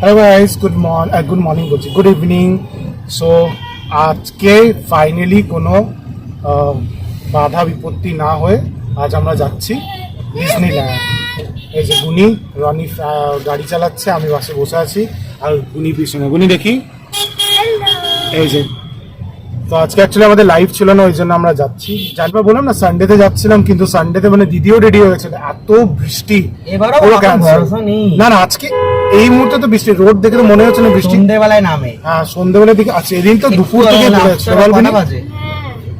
Hello guys good morning good morning বলছি good evening so আজকে finally কোনো বাধা বিপত্তি না হয়ে আজ আমরা যাচ্ছি ডিজনিল্যান্ড এই যে গুনি রনি গাড়ি চালাচ্ছে আমি বাসে বসে আছি। আর গুনি পিছনে। গুনি দেখি? এই যে তো আজকে অ্যাকচুয়ালি আমাদের লাইভ ছিল না ওই জন্য আমরা যাচ্ছি। জানবা বললাম না সানডেতে যাচ্ছিলাম কিন্তু সানডেতে মানে দিদিও রেডি হয়েছিল এত বৃষ্টি। না না আজকে এই মুহূর্তে তো বৃষ্টি। রোড দেখে তো মনে হচ্ছে না বৃষ্টি। সন্ধ্যেবেলায় নামে। হ্যাঁ সন্ধ্যেবেলার দিকে আছে এদিন তো দুপুর থেকে? বাজে?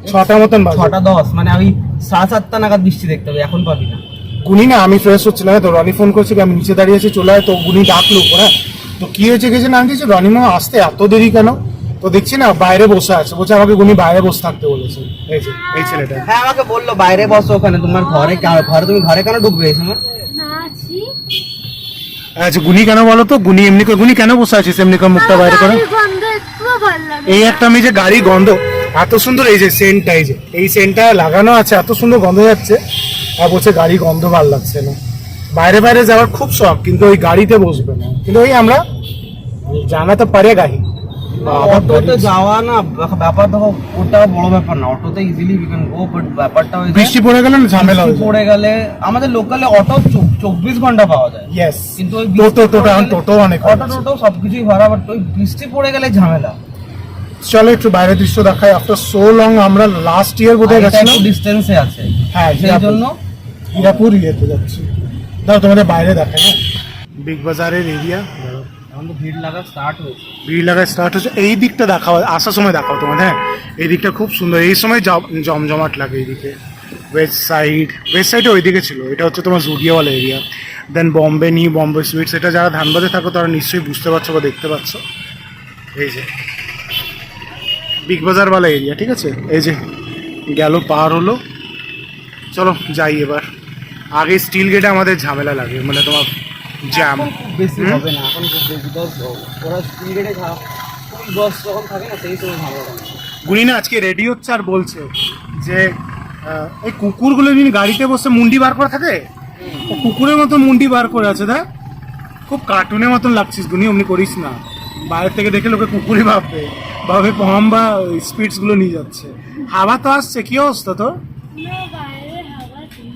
ছটা মতন বাজে। ছটা দশ। মানে আমি সাড়ে সাতটা নাগাদ বৃষ্টি দেখতে হবে এখন পাবি না। গুনি না আমি ফ্রেশ হচ্ছিলাম। তো রনি ফোন করছি আমি নিচে দাঁড়িয়ে আছি চলে আয়। তো গুনি ডাকলো। উপরে তো কি হয়েছে গেছে না দিয়েছে রনি মা আসতে এত দেরি কেন? তো দেখছি না বাইরে বসে আছে। বলছে আমাকে গুনি বাইরে বসে থাকতে বলেছে। এই যে এই ছেলেটা। হ্যাঁ আমাকে বলল বাইরে বসো ওখানে তোমার ঘরে ঘরে তুমি ঘরে কেন ঢুকবে এই সময়? আচ্ছা গুনি কেন বলো তো? গুনি এমনি করে গুনি কেন বসে আছিস? এমনি করে মুখটা বাইরে করে। গাড়ির গন্ধ একটু ভালো লাগে এই একটা আমি যে গাড়ি গন্ধ এত সুন্দর এই যে সেন্টটা এই যে এই সেন্টটা লাগানো আছে এত সুন্দর গন্ধ যাচ্ছে। আর বলছে গাড়ি গন্ধ ভালো লাগছে না। বাইরে বাইরে যাওয়ার খুব শখ কিন্তু ওই গাড়িতে বসবে না। কিন্তু ওই আমরা জানা তো পারে গাড়ি। অটোতে যাওয়া না ব্যাপার দেখো ওটা বড় ব্যাপার না অটোতে easily we can go but ব্যাপারটা হয়েছে বৃষ্টি পড়ে গেলে না ঝামেলা বৃষ্টি পড়ে গেলে আমাদের লোকালে অটো চব্বিশ ঘণ্টা পাওয়া যায়। ইয়েস কিন্তু ওই টোটো টোটো টোটো অনেক অটো টোটো সবকিছুই ভরা বাট ওই বৃষ্টি পড়ে গেলে ঝামেলা। চলো একটু বাইরের দৃশ্য দেখাই। আফটার সো লং আমরা লাস্ট ইয়ার বোধহয় গেছিলাম? ডিস্টেন্সে আছে। হ্যাঁ সেই। জন্য হীরাপুর ইয়েতে যাচ্ছি। দাও তোমাদের বাইরে দেখাই না বিগ বাজারের এরিয়া এখন তো ভিড় লাগা স্টার্ট হয়েছে। ভিড় লাগা স্টার্ট হচ্ছে এই দিকটা দেখাও, আসার সময় দেখাও তোমাদের হ্যাঁ? এই দিকটা খুব সুন্দর। এই সময় জম- জমজমাট লাগে এইদিকে। ওয়েস্ট সাইড ওয়েস্ট সাইডে ওইদিকে ছিল। এটা হচ্ছে তোমার জুডিওয়ালা এরিয়া দেন বম্বে নি বম্বে সুইটস এটা যারা ধানবাদে থাকো, তারা নিশ্চয়ই বুঝতে পারছ বা দেখতে পাচ্ছ এই যে বিগ বাজারওয়ালা এরিয়া ঠিক আছে? এই যে, গেল, পার হলো। চলো, যাই এবার। আগে স্টিল গেটে আমাদের ঝামেলা লাগে। মানে তোমার জ্যাম বেশি হবে না এখন খুব বেশি। দশ ওরা স্পিডে ফুল দশ যখন থাকে না সেই সময় ভালো হবে গুনি না আজকে রেডি হচ্ছে আর বলছে যে এই কুকুরগুলো যিনি গাড়িতে বসে মুন্ডি বার করে থাকে? ও কুকুরের মতো মুন্ডি বার করে আছে দেখ। খুব কার্টুনের মতন লাগছিস গুনি অমনি করিস না। বাইরে থেকে দেখে লোকে কুকুরই ভাববে। ভাবে কম বা স্পিডসগুলো নিয়ে যাচ্ছে। হাওয়া তো আসছে কি অবস্থা তোর না বাইরে হাওয়া ঠিক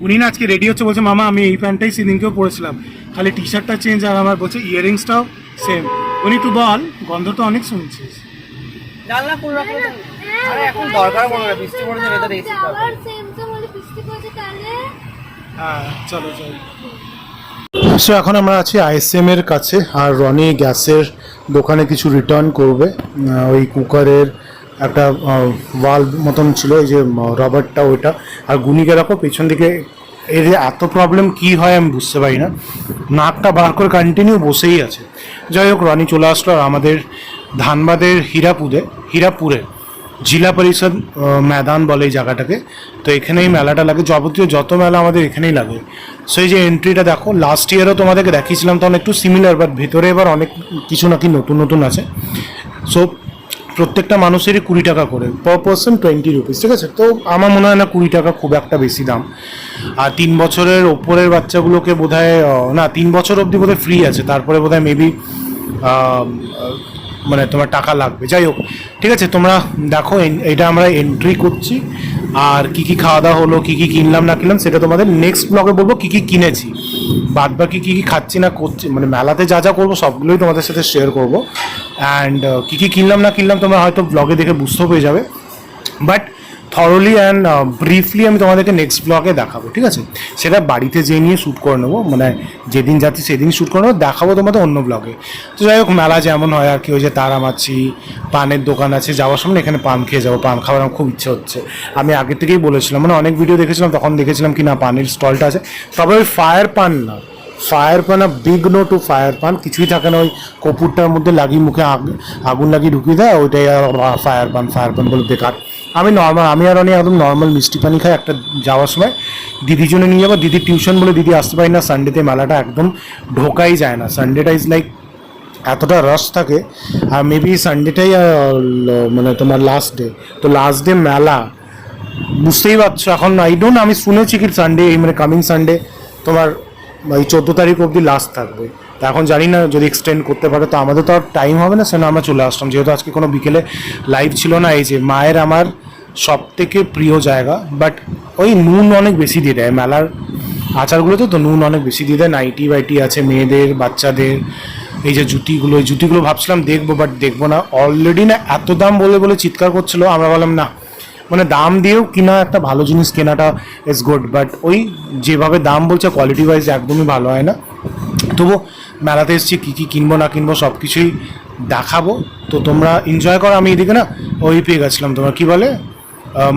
গুনি না আজকে রেডি হচ্ছে বলছে মামা আমি এই প্যান্টটাই সেদিনকেও পরেছিলাম। খালি টি শার্টটা চেঞ্জ আর আমার বলছে ইয়ারিংসটাও সেম উনি একটু বল গন্ধ তো অনেক শুনছিস। জানলা আরে এখন দরকার পড়বে না বৃষ্টি পড়েছে ভেতরে এসি আবার সেম তো বলে বৃষ্টি পড়ছে তাহলে? হ্যাঁ চলো চলো। সো এখন আমরা আছি আইএসএম এর কাছে আর রনি গ্যাসের দোকানে কিছু রিটার্ন করবে ওই কুকারের একটা ওয়াল মতন ছিল ওই যে রবারটা, ওইটা। আর গুনিকে রাখো পেছন দিকে, এর এত প্রবলেম কি হয় আমি বুঝতে পারি না। নাকটা বার করে কন্টিনিউ বসেই আছে। যাই হোক, রনি চলে আসলো, আর আমাদের ধানবাদের হীরাপুরে হীরাপুরে জেলা পরিষদ ময়দান বলে এই জায়গাটাকে। তো এখানেই মেলাটা লাগে। যাবতীয় যত মেলা আমাদের এখানেই লাগে। সেই যে এন্ট্রিটা দেখো লাস্ট ইয়ারও তোমাদেরকে দেখিয়েছিলাম, তখন একটু সিমিলার বাট ভেতরে এবার অনেক কিছু নাকি নতুন নতুন আছে। সো প্রত্যেকটা মানুষেরই কুড়ি টাকা করে পার পার্সন টোয়েন্টি রুপিস ঠিক আছে? তো আমার মনে হয় না কুড়ি টাকা খুব একটা বেশি দাম। আর তিন বছরের ওপরের বাচ্চাগুলোকে বোধহয় না, তিন বছর অবধি বোধহয় ফ্রি আছে, তারপরে বোধহয় মেবি মানে তোমার টাকা লাগবে। যাই হোক, ঠিক আছে, তোমরা দেখো এটা আমরা এন্ট্রি করছি। আর কি কি খাওয়া দাওয়া হলো, কি কি কিনলাম, না কিনলাম, সেটা তোমাদের নেক্সট ব্লগে বলব, কি কি কিনেছি। বাদ বাকি কী কি খাচ্ছি, না করছি মানে মেলাতে যা যা করব, সবগুলোই তোমাদের সাথে শেয়ার করব। অ্যান্ড কি কি কিনলাম, না কিনলাম, তোমরা হয়তো ব্লগে দেখে বুঝতেও পেয়ে যাবে। বাট থরলি অ্যান্ড ব্রিফলি আমি তোমাদেরকে নেক্সট ব্লগে দেখাবো, ঠিক আছে? সেটা বাড়িতে যেয়ে নিয়ে শ্যুট করে নেব মানে যেদিন যাচ্ছি সেদিন শ্যুট করে নেব, দেখাবো তোমাদের অন্য ব্লগে তো যাই হোক, মেলা যেমন হয় আর কি, ওই যে তারামাছি, পানের দোকান আছে, যাওয়ার সময় এখানে পান খেয়ে যাব, পান খাওয়ার আমার খুব ইচ্ছে হচ্ছে। আমি আগে থেকেই বলেছিলাম মানে অনেক ভিডিও দেখেছিলাম, তখন দেখেছিলাম কি না পানের স্টলটা আছে। তবে ওই ফায়ার পান না fire paan R big no to fire paan কিছুই থাকে না, ওই কপুরটার মধ্যে লাগিয়ে মুখে আগ- আগুন লাগিয়ে ঢুকিয়ে দেয়, ওইটাই ফায়ার পান ফায়ার পান বলে বেকার। আমি নর্মাল আমি আর অনেক একদম নর্মাল মিষ্টি পানি খাই একটা যাওয়ার সময়। দিদির জন্য নিয়ে যাব দিদির টিউশন বলে দিদি আসতে পারি না সানডেতে মেলাটা একদম ঢোকাই যায় না। সানডেটা ইজ লাইক এতটা রস থাকে, আর মেবি সানডেটাই মানে তোমার লাস্ট ডে তো লাস্ট ডে মেলা, বুঝতেই পারছ, এখন আই ডোন্ট আমি শুনেছি কি সানডে এই মানে কামিং সানডে তোমার, এই চোদ্দ তারিখ অবধি লাস্ট থাকবে। তা এখন জানি না, যদি এক্সটেন্ড করতে পারে, তো আমাদের তো আর টাইম হবে না, সেজন্য আমরা চলে আসলাম। যেহেতু আজকে কোনো বিকেলে লাইভ ছিল না, এই যে মায়ের আমার সব থেকে প্রিয় জায়গা বাট ওই নুন অনেক বেশি দিয়ে দেয়। মেলার আচারগুলোতে তো নুন অনেক বেশি দিয়ে দেয়। নাইটি বাইটি আছে মেয়েদের, বাচ্চাদের, এই যে জুতিগুলো, এই জুতিগুলো ভাবছিলাম দেখব বাট দেখব না। অলরেডি না এত দাম বলে বলে চিৎকার করছিল। আমরা বললাম, না। মানে দাম দিয়েও কিনা একটা ভালো জিনিস, কেনাটা ইজ গুড বাট ওই যেভাবে দাম বলছে কোয়ালিটি ওয়াইজ একদমই ভালো হয় না। তবু মেলাতে এসেছি, কী কী কিনবো, না কিনবো সব কিছুই দেখাবো। তো তোমরা এনজয় করো, আমি এদিকে না ওই পেয়ে গেছিলাম। তোমরা কি বলে?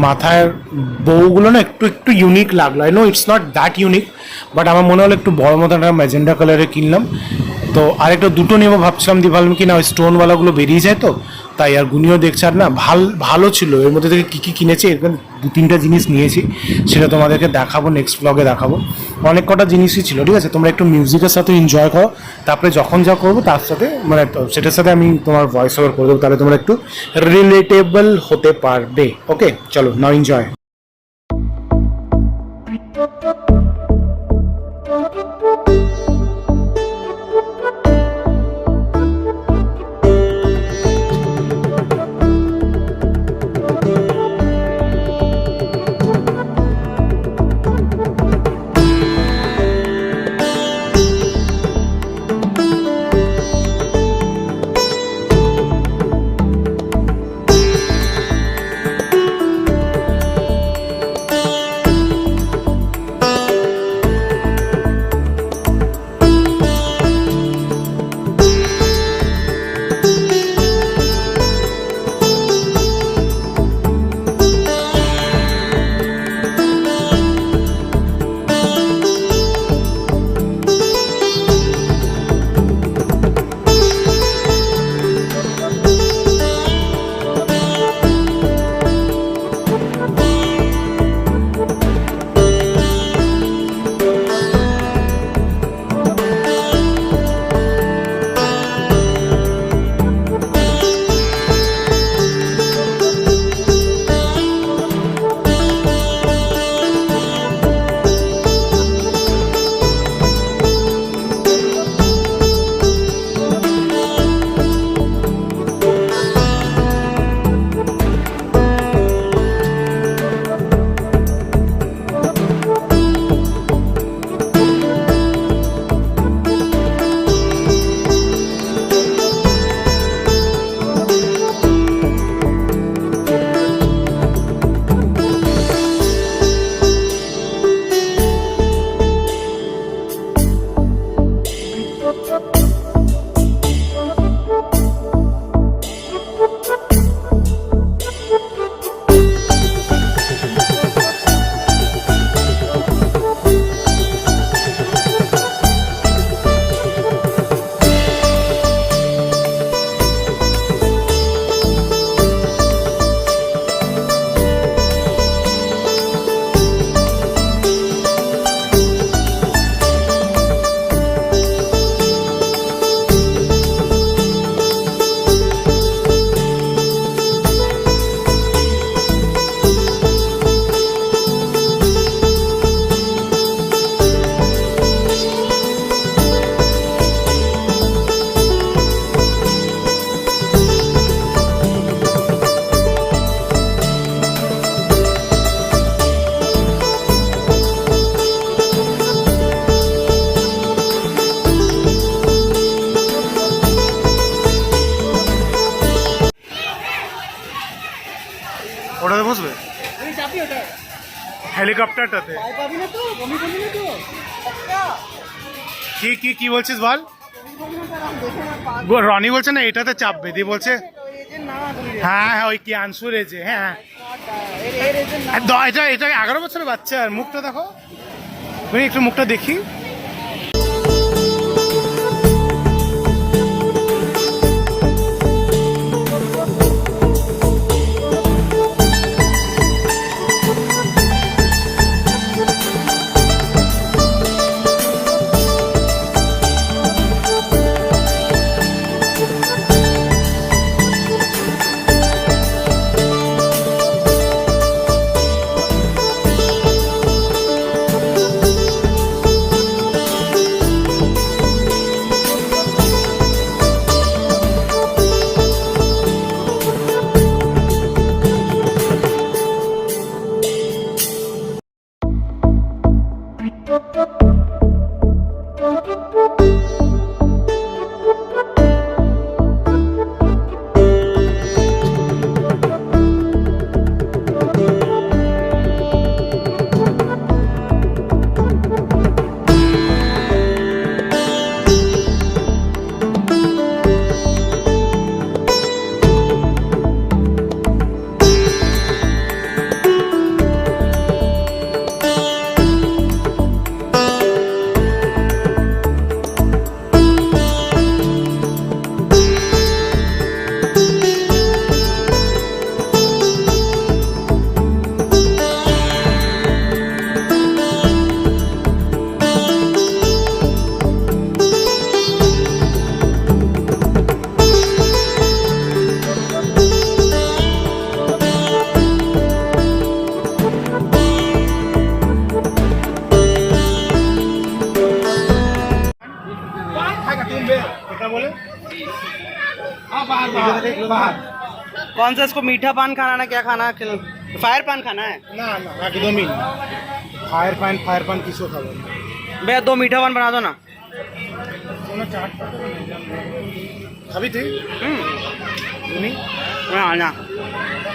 মাথায় বউগুলো না একটু একটু ইউনিক লাগল। I know it's not that unique but আমার মনে হলো একটু বড় মতন একটা ম্যাজেন্ডা কালারে কিনলাম। তো আরেকটা দুটো নেব ভাবছিলাম দিয়ে ভাবলাম কি না ওই স্টোনওয়ালাগুলো বেরিয়ে যায় তো, তাই আর গুনিও দেখছে আর না, ভালো, ভালো ছিল। এর মধ্যে থেকে কী কী কিনেছি এখানে দু তিনটা জিনিস নিয়েছি, সেটা তোমাদেরকে দেখাবো নেক্সট ব্লগে দেখাবো। অনেক কটা জিনিসই ছিল, ঠিক আছে? তোমরা একটু মিউজিকের সাথে এনজয় করো, তারপরে যখন যা করব তার সাথে মানে সেটার সাথে আমি তোমার ভয়েস ওভার করে দেবো, তাহলে তোমরা একটু রিলেটেবল হতে পারবে ওকে চলো নাও এনজয় ওটাতে বসবে হেলিকপ্টারটাতে কি কি কি বলছিস বল রনি বলছে না এটাতে চাপবে দিয়ে বলছে হ্যাঁ হ্যাঁ ওই কি আনসু রয়েছে হ্যাঁ দ- এটা এটা এগারো বছরের বাচ্চা আর মুখটা দেখো একটু মুখটা দেখি कौन सा इसको मीठा पान खाना है क्या खाना है फायर पान खाना है না না একদমই না ফায়ার পান ফায়ার পান কিছু খাবো না भैया दो मीठा पान बना दो ना কোনো চাট খাবি তুই হুম তুমি না না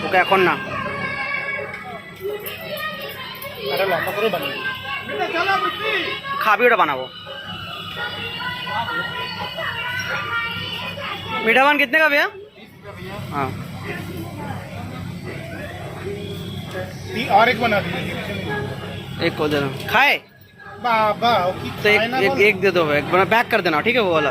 ওকে এখন না একটা লম্বা করে বানিয়ে খাবি ওটা বানাবো मीठा पान कितने का भैया हाँ। और एक बना दीजिए। एक को दे खाए? बाबा तो एक एक, एक दे दो एक बना पैक कर देना ठीक है वो वाला?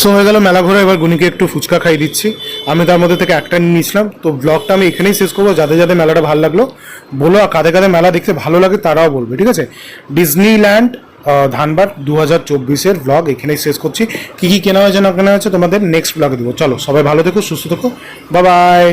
সো হয়ে গেল, মেলা ঘোরা। এবার গুনিকে একটু ফুচকা খাই দিচ্ছি। আমি তার মধ্যে থেকে একটা নিয়ে নিয়েছিলাম। তো ব্লগটা আমি এখানেই শেষ করব। যাদের যাদের মেলাটা ভালো লাগল, বলো আর কাদের কাদের মেলা দেখতে ভালো লাগে তারাও বলবে, ঠিক আছে? ডিজনিল্যান্ড ধানবাদ দু হাজার চব্বিশের ব্লগ এখানেই শেষ করছি। কী কী কেনা হয়েছে, না কেনা হয়েছে তোমাদের নেক্সট ব্লগে দেবো। চলো, সবাই ভালো থেকো, সুস্থ থেকো। বা বাই